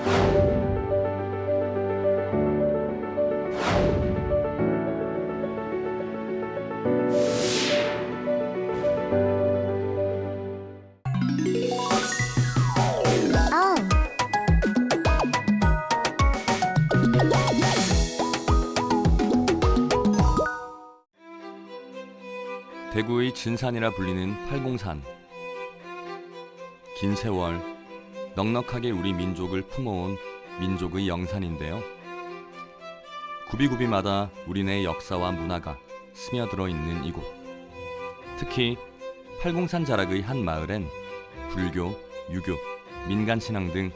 어, 대구의 진산이라 불리는 팔공산. 긴 세월 넉넉하게 우리 민족을 품어온 민족의 영산인데요. 구비구비마다 우리네 역사와 문화가 스며들어 있는 이곳. 특히 팔공산 자락의 한 마을엔 불교, 유교, 민간 신앙 등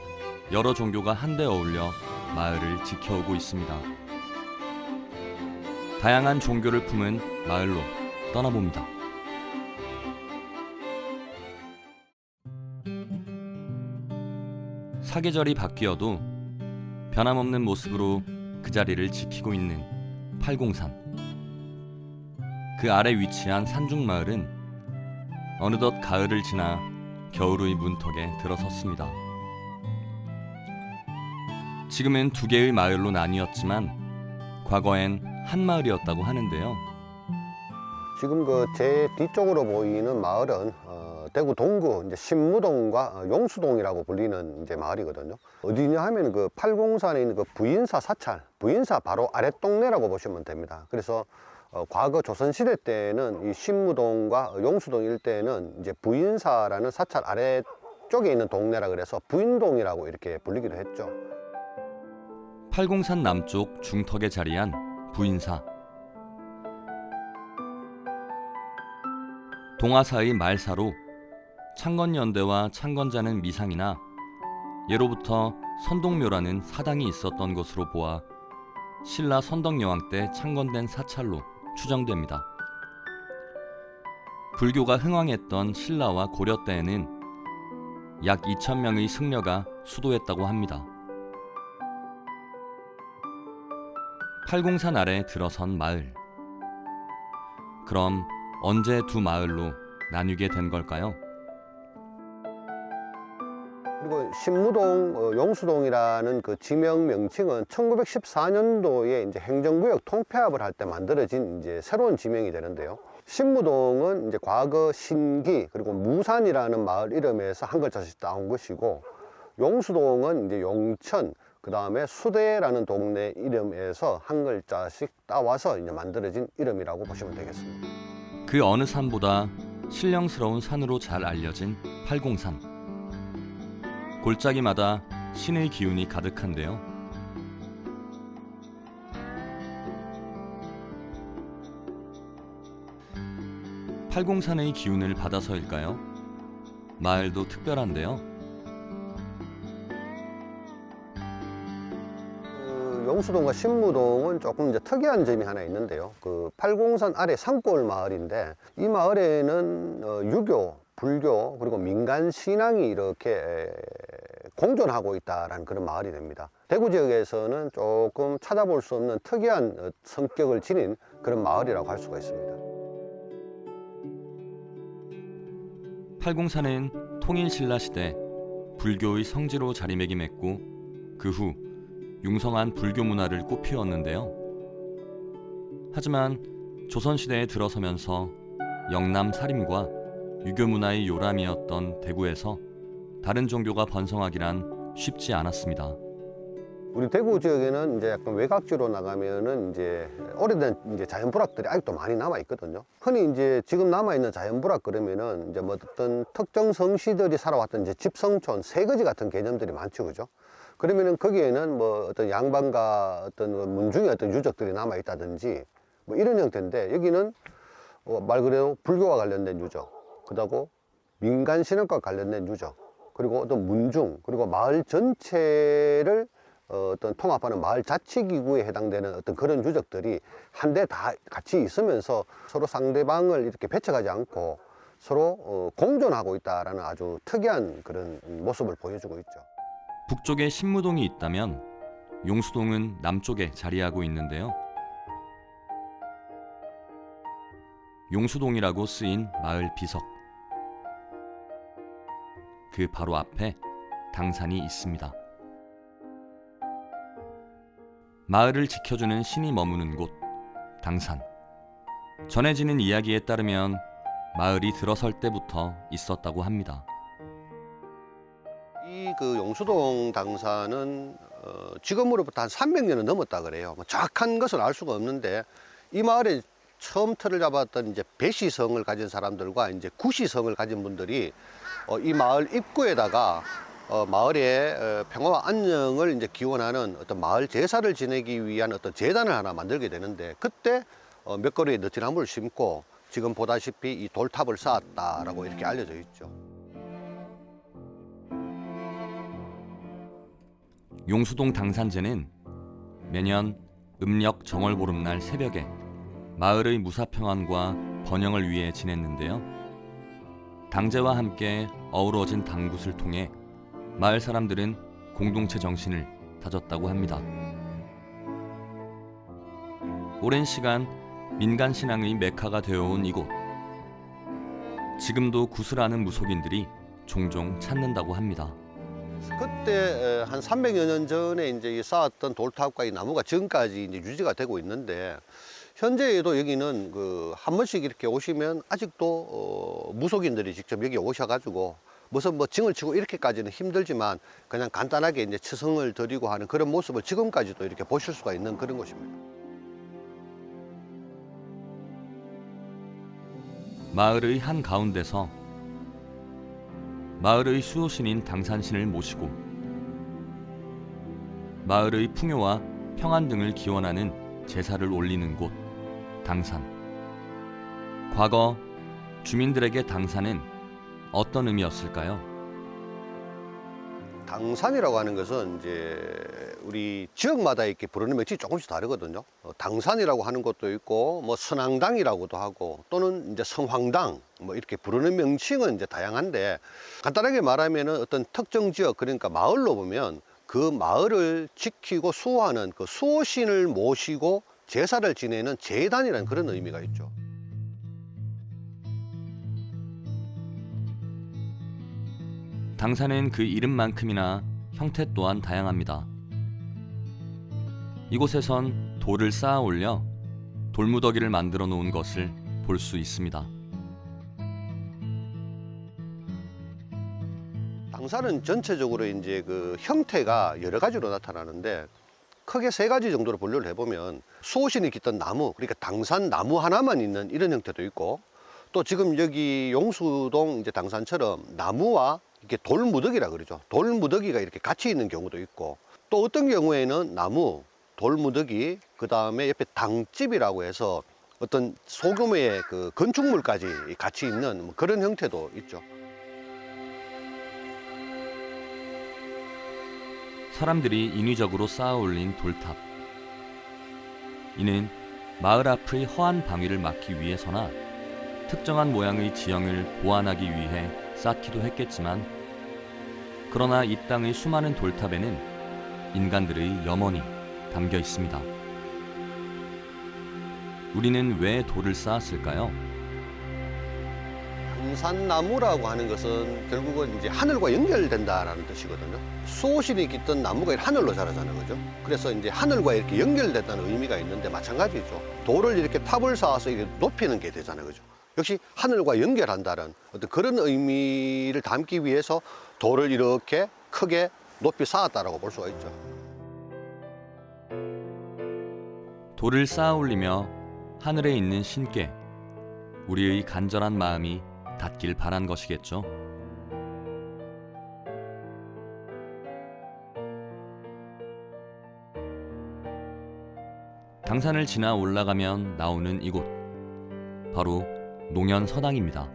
여러 종교가 한데 어울려 마을을 지켜오고 있습니다. 다양한 종교를 품은 마을로 떠나봅니다. 사계절이 바뀌어도 변함없는 모습으로 그 자리를 지키고 있는 팔공산. 그 아래 위치한 산중 마을은 어느덧 가을을 지나 겨울의 문턱에 들어섰습니다. 지금은 두 개의 마을로 나뉘었지만 과거엔 한 마을이었다고 하는데요. 지금 그 제 뒤쪽으로 보이는 마을은 어, 대구 동구 이제 신무동과 어, 용수동이라고 불리는 이제 마을이거든요. 어디냐 하면 그 팔공산에 있는 그 부인사 사찰, 부인사 바로 아랫동네라고 보시면 됩니다. 그래서 어, 과거 조선시대 때는 이 신무동과 용수동 일대는 이제 부인사라는 사찰 아래쪽에 있는 동네라 그래서 부인동이라고 이렇게 불리기도 했죠. 팔공산 남쪽 중턱에 자리한 부인사. 동화사의 말사로 창건연대와 창건자는 미상이나 예로부터 선동묘라는 사당이 있었던 것으로 보아 신라 선덕여왕 때 창건된 사찰로 추정됩니다. 불교가 흥왕했던 신라와 고려 때에는 약 2천명의 승려가 수도했다고 합니다. 팔공산 아래 들어선 마을. 그럼 언제 두 마을로 나뉘게 된 걸까요? 그리고 신무동, 어, 용수동이라는 그 지명 명칭은 1914년도에 이제 행정구역 통폐합을 할 때 만들어진 이제 새로운 지명이 되는데요. 신무동은 이제 과거 신기 그리고 무산이라는 마을 이름에서 한 글자씩 따온 것이고 용수동은 이제 용천 그 다음에 수대라는 동네 이름에서 한 글자씩 따와서 이제 만들어진 이름이라고 보시면 되겠습니다. 그 어느 산보다 신령스러운 산으로 잘 알려진 팔공산. 골짜기마다 신의 기운이 가득한데요. 팔공산의 기운을 받아서일까요? 마을도 특별한데요. 그 용수동과 신무동은 조금 이제 특이한 점이 하나 있는데요. 그 팔공산 아래 산골 마을인데 이 마을에는 어, 유교, 불교 그리고 민간 신앙이 이렇게 에, 공존하고 있다라는 그런 마을이 됩니다. 대구 지역에서는 조금 찾아볼 수 없는 특이한 어, 성격을 지닌 그런 마을이라고 할 수가 있습니다. 팔공산은 통일신라 시대 불교의 성지로 자리매김했고 그 후 융성한 불교 문화를 꽃피웠는데요. 하지만 조선시대에 들어서면서 영남 살림과 유교 문화의 요람이었던 대구에서 다른 종교가 번성하기란 쉽지 않았습니다. 우리 대구 지역에는 이제 약간 외곽지로 나가면은 이제 오래된 이제 자연 부락들이 아직도 많이 남아 있거든요. 흔히 이제 지금 남아 있는 자연 부락 그러면은 이제 뭐 어떤 특정 성씨들이 살아왔던 이제 집성촌, 세거지 같은 개념들이 많죠, 그죠? 그러면은 거기에는 뭐 어떤 양반과 어떤 그 문중의 어떤 유적들이 남아 있다든지 뭐 이런 형태인데 여기는 어, 말 그대로 불교와 관련된 유적, 그다고 민간 신앙과 관련된 유적, 그리고 어떤 문중, 그리고 마을 전체를 어, 어떤 통합하는 마을 자치기구에 해당되는 어떤 그런 유적들이 한데 다 같이 있으면서 서로 상대방을 이렇게 배척하지 않고 서로 어, 공존하고 있다라는 아주 특이한 그런 모습을 보여주고 있죠. 북쪽에 신무동이 있다면 용수동은 남쪽에 자리하고 있는데요. 용수동이라고 쓰인 마을 비석. 그 바로 앞에 당산이 있습니다. 마을을 지켜주는 신이 머무는 곳 당산. 전해지는 이야기에 따르면 마을이 들어설 때부터 있었다고 합니다. 이 그 용수동 당사는 어, 지금으로부터 한 300년은 넘었다 그래요. 뭐 정확한 것은 알 수가 없는데 이 마을에 처음 틀을 잡았던 이제 배시성을 가진 사람들과 이제 구시성을 가진 분들이 어, 이 마을 입구에다가 어, 마을의 어, 평화와 안녕을 이제 기원하는 어떤 마을 제사를 지내기 위한 어떤 재단을 하나 만들게 되는데 그때 어, 몇 그루의 느티나무를 심고 지금 보다시피 이 돌탑을 쌓았다라고 이렇게 알려져 있죠. 용수동 당산제는 매년 음력 정월 보름날 새벽에 마을의 무사평안과 번영을 위해 지냈는데요. 당제와 함께 어우러진 당굿을 통해 마을 사람들은 공동체 정신을 다졌다고 합니다. 오랜 시간 민간 신앙의 메카가 되어온 이곳. 지금도 구슬하는 무속인들이 종종 찾는다고 합니다. 그때 에, 한 300여 년 전에 이제 이 쌓았던 돌탑과 이 나무가 지금까지 이제 유지가 되고 있는데 현재에도 여기는 그 한 번씩 이렇게 오시면 아직도 어, 무속인들이 직접 여기 오셔가지고 무슨 뭐 징을 치고 이렇게까지는 힘들지만 그냥 간단하게 이제 치성을 드리고 하는 그런 모습을 지금까지도 이렇게 보실 수가 있는 그런 곳입니다. 마을의 한 가운데서 마을의 수호신인 당산신을 모시고 마을의 풍요와 평안 등을 기원하는 제사를 올리는 곳 당산. 과거 주민들에게 당산은 어떤 의미였을까요? 당산이라고 하는 것은 이제 우리 지역마다 이렇게 부르는 명칭이 조금씩 다르거든요. 어, 당산이라고 하는 것도 있고, 뭐 선앙당이라고도 하고, 또는 이제 성황당, 뭐 이렇게 부르는 명칭은 이제 다양한데, 간단하게 말하면은 어떤 특정 지역, 그러니까 마을로 보면 그 마을을 지키고 수호하는 그 수호신을 모시고 제사를 지내는 재단이라는 그런 의미가 있죠. 당산은 그 이름만큼이나 형태 또한 다양합니다. 이곳에선 돌을 쌓아 올려 돌무더기를 만들어 놓은 것을 볼 수 있습니다. 당산은 전체적으로 이제 그 형태가 여러 가지로 나타나는데 크게 세 가지 정도로 분류를 해보면 수호신이 깃던 나무, 그러니까 당산 나무 하나만 있는 이런 형태도 있고 또 지금 여기 용수동 이제 당산처럼 나무와 이렇게 돌무더기라 그러죠. 돌무더기가 이렇게 같이 있는 경우도 있고 또 어떤 경우에는 나무, 돌무더기, 그 다음에 옆에 당집이라고 해서 어떤 소규모의 그 건축물까지 같이 있는 뭐 그런 형태도 있죠. 사람들이 인위적으로 쌓아 올린 돌탑. 이는 마을 앞의 허한 방위를 막기 위해서나 특정한 모양의 지형을 보완하기 위해 쌓기도 했겠지만 그러나 이 땅의 수많은 돌탑에는 인간들의 염원이 담겨 있습니다. 우리는 왜 돌을 쌓았을까요? 당산나무라고 하는 것은 결국은 이제 하늘과 연결된다라는 뜻이거든요. 수호신이 깃던 나무가 하늘로 자라자는 거죠. 그래서 이제 하늘과 이렇게 연결됐다는 의미가 있는데 마찬가지죠. 돌을 이렇게 탑을 쌓아서 이렇게 높이는 게 되잖아요. 그죠? 역시 하늘과 연결한다는 어떤 그런 의미를 담기 위해서 돌을 이렇게 크게 높이 쌓았다라고 볼 수가 있죠. 돌을 쌓아 올리며 하늘에 있는 신께 우리의 간절한 마음이 닿길 바란 것이겠죠. 당산을 지나 올라가면 나오는 이곳 바로 농현 서당입니다.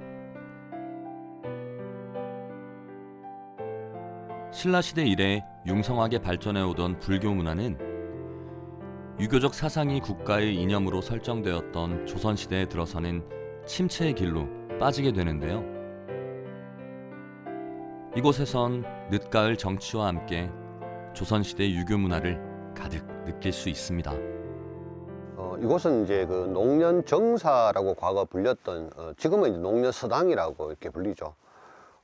신라 시대 이래 융성하게 발전해 오던 불교 문화는 유교적 사상이 국가의 이념으로 설정되었던 조선 시대에 들어서는 침체의 길로 빠지게 되는데요. 이곳에선 늦가을 정치와 함께 조선 시대 유교 문화를 가득 느낄 수 있습니다. 어, 이곳은 이제 그 농년 정사라고 과거 불렸던 어, 지금은 이제 농년 서당이라고 이렇게 불리죠.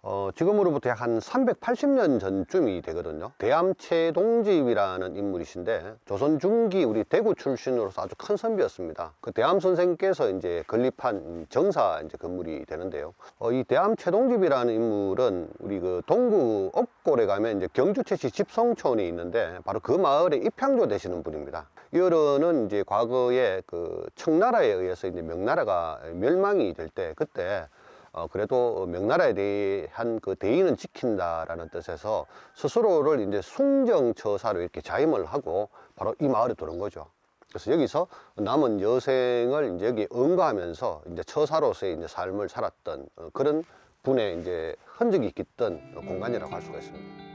어, 지금으로부터 약 한 380년 전쯤이 되거든요. 대암채동집이라는 인물이신데 조선 중기 우리 대구 출신으로서 아주 큰 선비였습니다. 그 대암 선생께서 이제 건립한 정사 이제 건물이 되는데요. 어, 이 대암채동집이라는 인물은 우리 그 동구 옥골에 가면 이제 경주채시 집성촌이 있는데 바로 그 마을에 입향조 되시는 분입니다. 이 어른은 이제 과거에 그 청나라에 의해서 이제 명나라가 멸망이 될 때 그때 어, 그래도 명나라에 대한 그 대의는 지킨다라는 뜻에서 스스로를 이제 숭정처사로 이렇게 자임을 하고 바로 이 마을에 들어온 거죠. 그래서 여기서 남은 여생을 이제 여기 응가하면서 이제 처사로서의 이제 삶을 살았던 어, 그런 분의 이제 흔적이 깃든 공간이라고 할 수가 있습니다.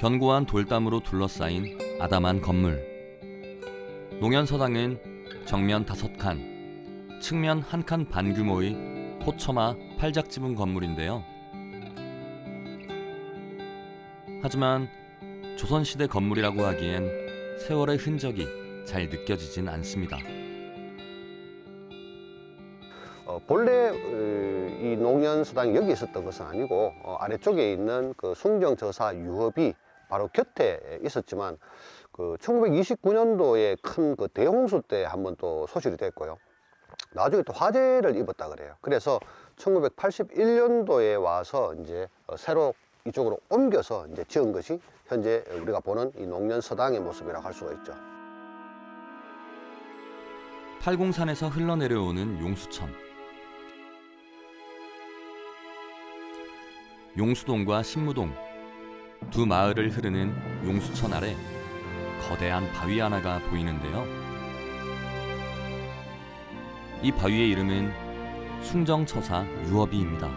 견고한 돌담으로 둘러싸인 아담한 건물. 농연서당은 정면 다섯 칸, 측면 한칸반 규모의 호처마 팔작 지붕 건물인데요. 하지만 조선시대 건물이라고 하기엔 세월의 흔적이 잘 느껴지진 않습니다. 어, 본래 어, 이 농연수당이 여기 있었던 것은 아니고 어, 아래쪽에 있는 그 숭정저사 유업이 바로 곁에 있었지만 그 1929년도에 큰 그 대홍수 때 한번 또 소실이 됐고요. 나중에 또 화재를 입었다 그래요. 그래서 1981년도에 와서 이제 어, 새로 이쪽으로 옮겨서 이제 지은 것이 현재 우리가 보는 이 농연서당의 모습이라고 할 수가 있죠. 팔공산에서 흘러내려오는 용수천. 용수동과 신무동 두 마을을 흐르는 용수천 아래 거대한 바위 하나가 보이는데요. 이 바위의 이름은 숭정처사 유업이입니다.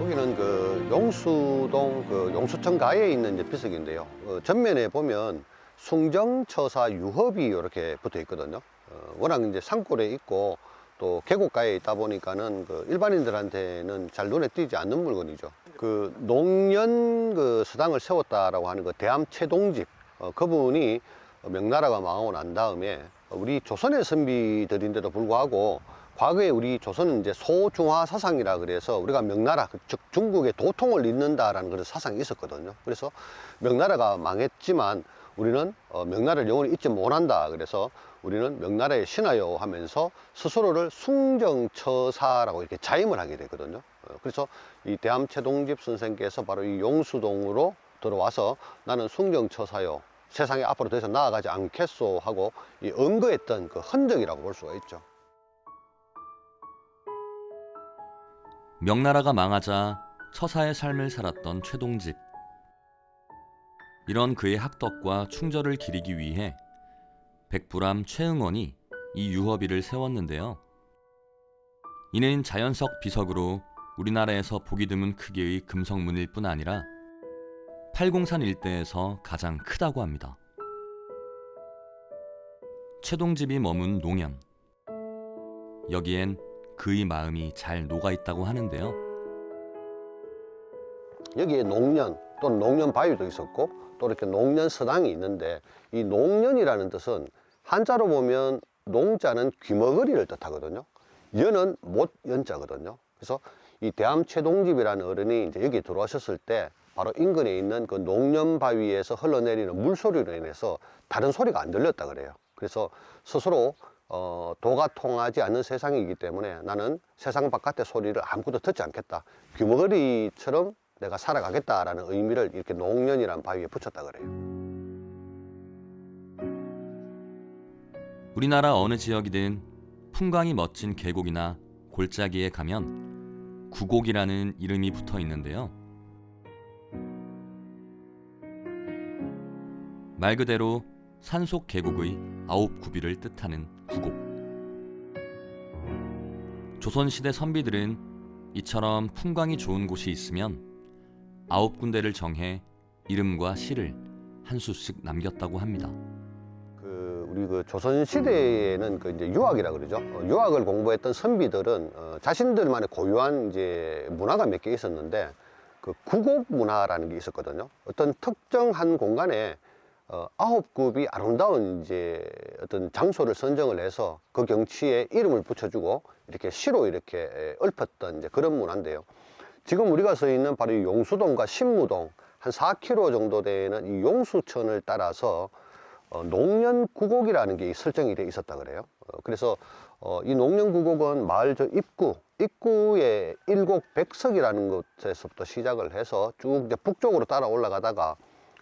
여기는 그 용수동 그 용수천 가에 있는 이제 비석인데요. 어, 전면에 보면 숭정처사 유협이 이렇게 붙어 있거든요. 어, 워낙 이제 산골에 있고 또 계곡가에 있다 보니까는 그 일반인들한테는 잘 눈에 띄지 않는 물건이죠. 그 농년 그 서당을 세웠다라고 하는 그 대암채동집 어, 그분이 명나라가 망하고 난 다음에 우리 조선의 선비들인데도 불구하고 과거에 우리 조선은 이제 소중화 사상이라 그래서 우리가 명나라 즉 중국의 도통을 잇는다라는 그런 사상이 있었거든요. 그래서 명나라가 망했지만 우리는 어, 명나라를 영원히 잊지 못한다. 그래서 우리는 명나라의 신하여 하면서 스스로를 숭정처사라고 이렇게 자임을 하게 되거든요. 어, 그래서 이 대암채동집 선생께서 바로 이 용수동으로 들어와서 나는 숭정처사요. 세상에 앞으로 더 이상 나아가지 않겠소 하고 이 언거했던 그 흔적이라고 볼 수가 있죠. 명나라가 망하자 처사의 삶을 살았던 최동집. 이런 그의 학덕과 충절을 기리기 위해 백부람 최응원이 이 유허비를 세웠는데요. 이는 자연석 비석으로 우리나라에서 보기 드문 크기의 금성문일 뿐 아니라 팔공산 일대에서 가장 크다고 합니다. 최동집이 머문 농연. 여기엔 그의 마음이 잘 녹아 있다고 하는데요. 여기에 농년 또는 농년 바위도 있었고 또 이렇게 농년 서당이 있는데 이 농년이라는 뜻은 한자로 보면 농자는 귀머거리를 뜻하거든요. 연은 못 연자거든요. 그래서 이 대암채동집이라는 어른이 이제 여기 들어오셨을 때 바로 인근에 있는 그 농년 바위에서 흘러내리는 물소리로 인해서 다른 소리가 안 들렸다 그래요. 그래서 스스로 어, 도가 통하지 않는 세상이기 때문에 나는 세상 바깥의 소리를 아무것도 듣지 않겠다. 귀머거리처럼 내가 살아가겠다라는 의미를 이렇게 농년이라는 바위에 붙였다 그래요. 우리나라 어느 지역이든 풍광이 멋진 계곡이나 골짜기에 가면 구곡이라는 이름이 붙어 있는데요. 말 그대로 산속 계곡의 아홉 구비를 뜻하는 구곡. 조선시대 선비들은 이처럼 풍광이 좋은 곳이 있으면 아홉 군데를 정해 이름과 시를 한 수씩 남겼다고 합니다. 그 우리 그 조선 시대에는 그 이제 유학이라 그러죠. 어, 유학을 공부했던 선비들은 어, 자신들만의 고유한 이제 문화가 몇 개 있었는데 그 구곡 문화라는 게 있었거든요. 어떤 특정한 공간에 어, 아홉 굽이 아름다운 이제 어떤 장소를 선정을 해서 그 경치에 이름을 붙여주고 이렇게 시로 이렇게 에, 읊었던 이제 그런 문화인데요. 지금 우리가 서 있는 바로 이 용수동과 신무동 한 4km 정도 되는 이 용수천을 따라서 어, 농년구곡이라는 게 설정이 돼 있었다 그래요. 어, 그래서 어, 이 농년구곡은 마을 저 입구, 입구에 일곡 백석이라는 곳에서부터 시작을 해서 쭉 이제 북쪽으로 따라 올라가다가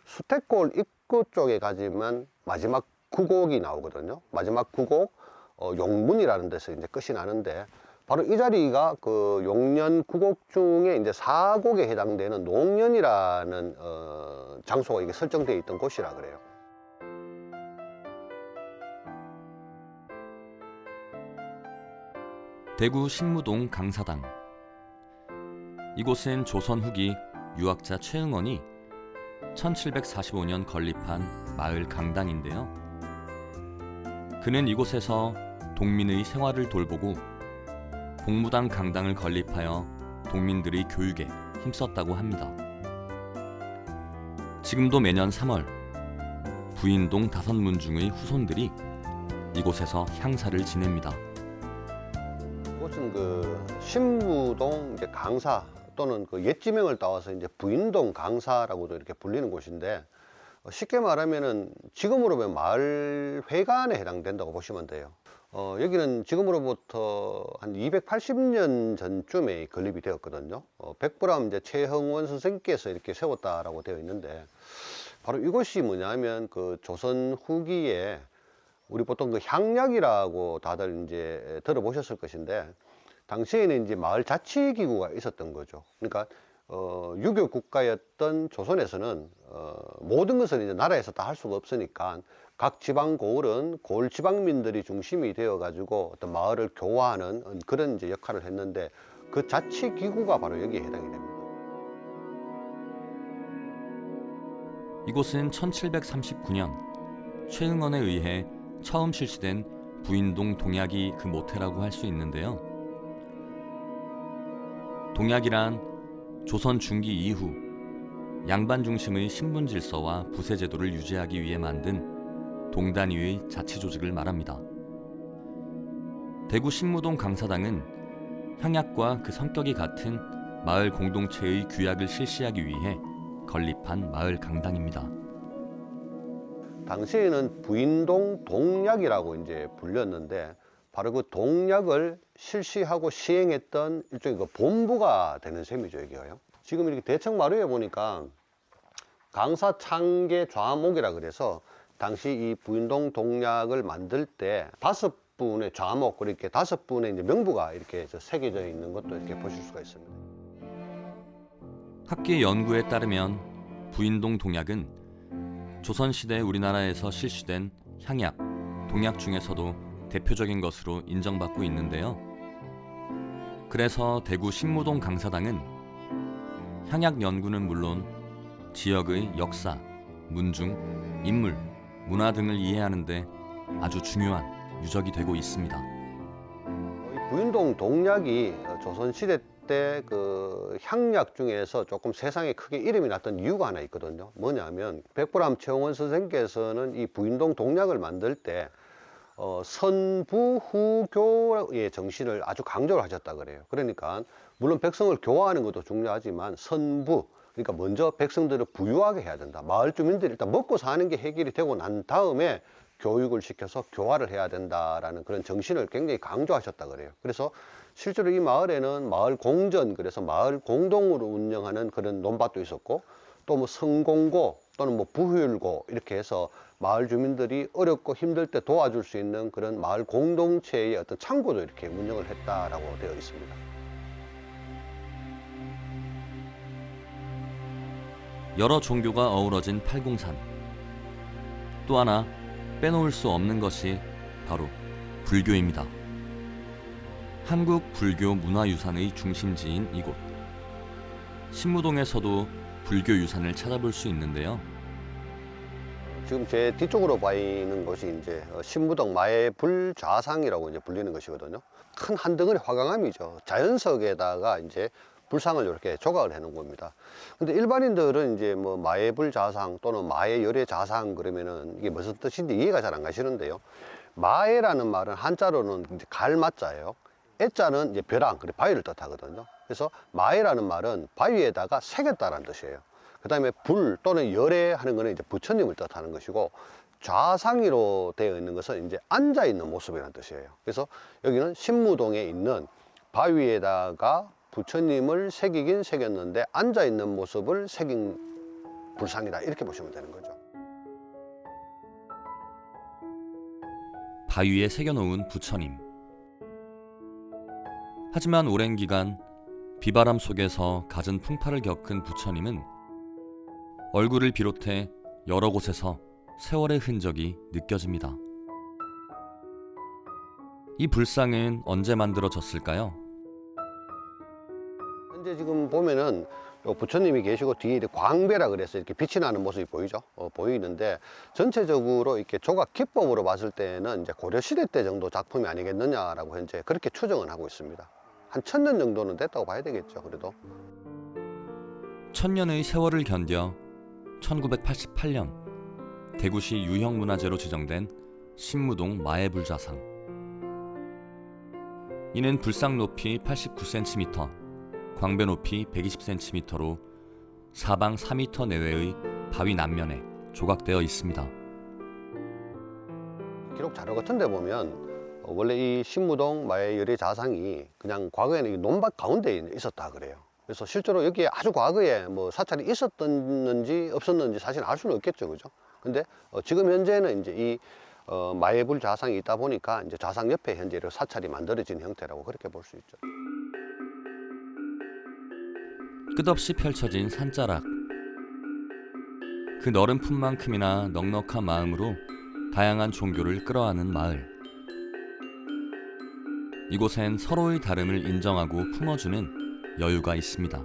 수태골 입구 쪽에 가지만 마지막 구곡이 나오거든요. 마지막 구곡 어, 용문이라는 데서 이제 끝이 나는데 바로 이 자리가 그 용년 구곡 중에 이제 사곡에 해당되는 농년이라는 어, 장소가 이게 설정되어 있던 곳이라 그래요. 대구 신무동 강사당. 이곳은 조선 후기 유학자 최응원이 1745년 건립한 마을 강당인데요. 그는 이곳에서 동민의 생활을 돌보고 복무당 강당을 건립하여 동민들의 교육에 힘썼다고 합니다. 지금도 매년 3월 부인동 다섯 문중의 후손들이 이곳에서 향사를 지냅니다. 이곳은 그 신무동 이제 강사 또는 그 옛지명을 따와서 이제 부인동 강사라고도 이렇게 불리는 곳인데 어, 쉽게 말하면은 지금으로 보면 마을 회관에 해당된다고 보시면 돼요. 어, 여기는 지금으로부터 한 280년 전쯤에 건립이 되었거든요. 어, 백부람 이제 최흥원 선생께서 이렇게 세웠다라고 되어 있는데 바로 이곳이 뭐냐면 그 조선 후기에 우리 보통 그 향약이라고 다들 이제 들어보셨을 것인데 당시에는 이제 마을 자치 기구가 있었던 거죠. 그러니까 어, 유교 국가였던 조선에서는 어, 모든 것을 이제 나라에서 다 할 수가 없으니까 각 지방 고을은 고을 지방민들이 중심이 되어 가지고 어떤 마을을 교화하는 그런 이제 역할을 했는데 그 자치 기구가 바로 여기에 해당이 됩니다. 이곳은 1739년 최응원에 의해 처음 실시된 부인동 동약이 그 모태라고 할 수 있는데요. 동약이란 조선 중기 이후 양반 중심의 신분 질서와 부세 제도를 유지하기 위해 만든 동단위의 자치 조직을 말합니다. 대구 신무동 강사당은 향약과 그 성격이 같은 마을 공동체의 규약을 실시하기 위해 건립한 마을 강당입니다. 당시에는 부인동 동약이라고 이제 불렸는데 바로 그 동약을 실시하고 시행했던 일종의 그 본부가 되는 셈이죠 이게요. 지금 이렇게 대청 마루에 보니까 강사 창계 좌목이라 그래서 당시 이 부인동 동약을 만들 때 다섯 분의 좌목 그렇게 다섯 분의 이제 명부가 이렇게 저 새겨져 있는 것도 이렇게 보실 수가 있습니다. 학계 연구에 따르면 부인동 동약은 조선시대 우리나라에서 실시된 향약, 동약 중에서도 대표적인 것으로 인정받고 있는데요. 그래서 대구 신무동 강사당은 향약 연구는 물론 지역의 역사, 문중, 인물, 문화 등을 이해하는데 아주 중요한 유적이 되고 있습니다. 이 부인동 동약이 조선시대 때 그 향약 중에서 조금 세상에 크게 이름이 났던 이유가 하나 있거든요. 뭐냐면 백보람 최홍원 선생께서는 이 부인동 동약을 만들 때 어, 선부후교의 정신을 아주 강조를 하셨다 그래요. 그러니까 물론 백성을 교화하는 것도 중요하지만 선부 그러니까 먼저 백성들을 부유하게 해야 된다. 마을 주민들이 일단 먹고 사는 게 해결이 되고 난 다음에 교육을 시켜서 교화를 해야 된다라는 그런 정신을 굉장히 강조하셨다 그래요. 그래서 실제로 이 마을에는 마을 공전 그래서 마을 공동으로 운영하는 그런 논밭도 있었고 또 뭐 성공고 또는 뭐 부효율고 이렇게 해서 마을 주민들이 어렵고 힘들 때 도와줄 수 있는 그런 마을 공동체의 어떤 창고도 이렇게 운영을 했다라고 되어 있습니다. 여러 종교가 어우러진 팔공산. 또 하나 빼놓을 수 없는 것이 바로 불교입니다. 한국 불교 문화유산의 중심지인 이곳. 신무동에서도 불교 유산을 찾아볼 수 있는데요. 지금 제 뒤쪽으로 보이는 곳이 이제 어, 신무동 마의 불좌상이라고 이제 불리는 것이거든요. 큰 한 덩어리 화강암이죠. 자연석에다가 이제 불상을 이렇게 조각을 해놓은 겁니다. 근데 일반인들은 이제 뭐 마애불 자상 또는 마애 열애 자상 그러면은 이게 무슨 뜻인지 이해가 잘 안 가시는데요. 마애라는 말은 한자로는 이제 갈마자예요. 애자는 이제 벼랑, 그리고 바위를 뜻하거든요. 그래서 마애라는 말은 바위에다가 새겼다라는 뜻이에요. 그 다음에 불 또는 열애 하는 거는 이제 부처님을 뜻하는 것이고 좌상이로 되어 있는 것은 이제 앉아 있는 모습이라는 뜻이에요. 그래서 여기는 신무동에 있는 바위에다가 부처님을 새기긴 새겼는데 앉아 있는 모습을 새긴 불상이다 이렇게 보시면 되는 거죠. 바위에 새겨놓은 부처님. 하지만 오랜 기간 비바람 속에서 갖은 풍파를 겪은 부처님은 얼굴을 비롯해 여러 곳에서 세월의 흔적이 느껴집니다. 이 불상은 언제 만들어졌을까요? 현재 지금 보면은 요 부처님이 계시고 뒤에 광배라 그래서 이렇게 빛이 나는 모습이 보이죠? 어, 보이는데 전체적으로 이렇게 조각 기법으로 봤을 때는 이제 고려 시대 때 정도 작품이 아니겠느냐라고 현재 그렇게 추정을 하고 있습니다. 한 천 년 정도는 됐다고 봐야 되겠죠, 그래도. 천년의 세월을 견뎌 1988년 대구시 유형문화재로 지정된 신무동 마애불자상. 이는 불상 높이 89cm, 광배 높이 120cm로 사방 4m 내외의 바위 남면에 조각되어 있습니다. 기록 자료 같은 데 보면 어, 원래 이 신무동 마의 열의 자상이 그냥 과거에는 이 논밭 가운데 있었다 그래요. 그래서 실제로 여기에 아주 과거에 뭐 사찰이 있었는지 없었는지 사실 알 수는 없겠죠, 그죠? 근데 어, 지금 현재는 이제 이 어, 마예불 자상이 있다 보니까 이제 자상 옆에 현재 사찰이 만들어진 형태라고 그렇게 볼 수 있죠. 끝없이 펼쳐진 산자락. 그 너른 품만큼이나 넉넉한 마음으로 다양한 종교를 끌어안은 마을. 이곳엔 서로의 다름을 인정하고 품어주는 여유가 있습니다.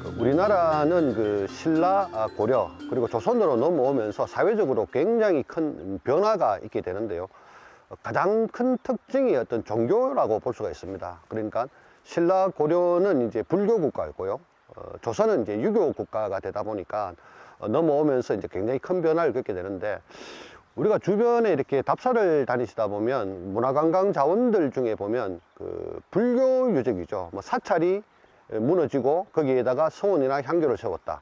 그 우리나라는 그 신라, 아, 고려 그리고 조선으로 넘어오면서 사회적으로 굉장히 큰 변화가 있게 되는데요. 어, 가장 큰 특징이 어떤 종교라고 볼 수가 있습니다. 그러니까 신라, 고려는 이제 불교 국가였고요. 어, 조선은 이제 유교 국가가 되다 보니까 어, 넘어오면서 이제 굉장히 큰 변화를 겪게 되는데 우리가 주변에 이렇게 답사를 다니시다 보면 문화관광 자원들 중에 보면 그 불교 유적이죠. 뭐 사찰이 무너지고 거기에다가 성원이나 향교를 세웠다.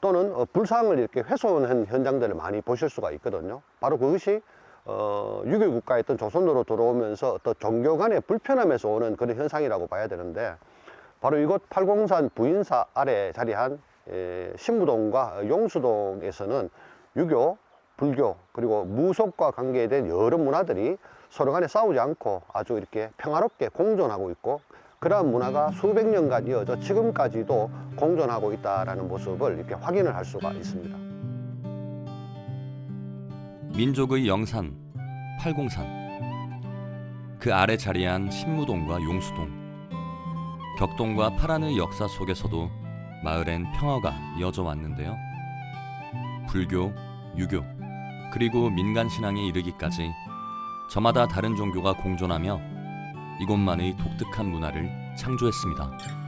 또는 어, 불상을 이렇게 훼손한 현장들을 많이 보실 수가 있거든요. 바로 그것이 어, 유교 국가였던 조선으로 들어오면서 어떤 종교 간의 불편함에서 오는 그런 현상이라고 봐야 되는데 바로 이곳 팔공산 부인사 아래 자리한 에, 신무동과 용수동에서는 유교, 불교 그리고 무속과 관계된 여러 문화들이 서로 간에 싸우지 않고 아주 이렇게 평화롭게 공존하고 있고 그러한 문화가 수백 년간 이어져 지금까지도 공존하고 있다라는 모습을 이렇게 확인을 할 수가 있습니다. 민족의 영산, 팔공산. 그 아래 자리한 신무동과 용수동. 격동과 파란의 역사 속에서도 마을엔 평화가 이어져 왔는데요. 불교, 유교, 그리고 민간 신앙에 이르기까지 저마다 다른 종교가 공존하며 이곳만의 독특한 문화를 창조했습니다.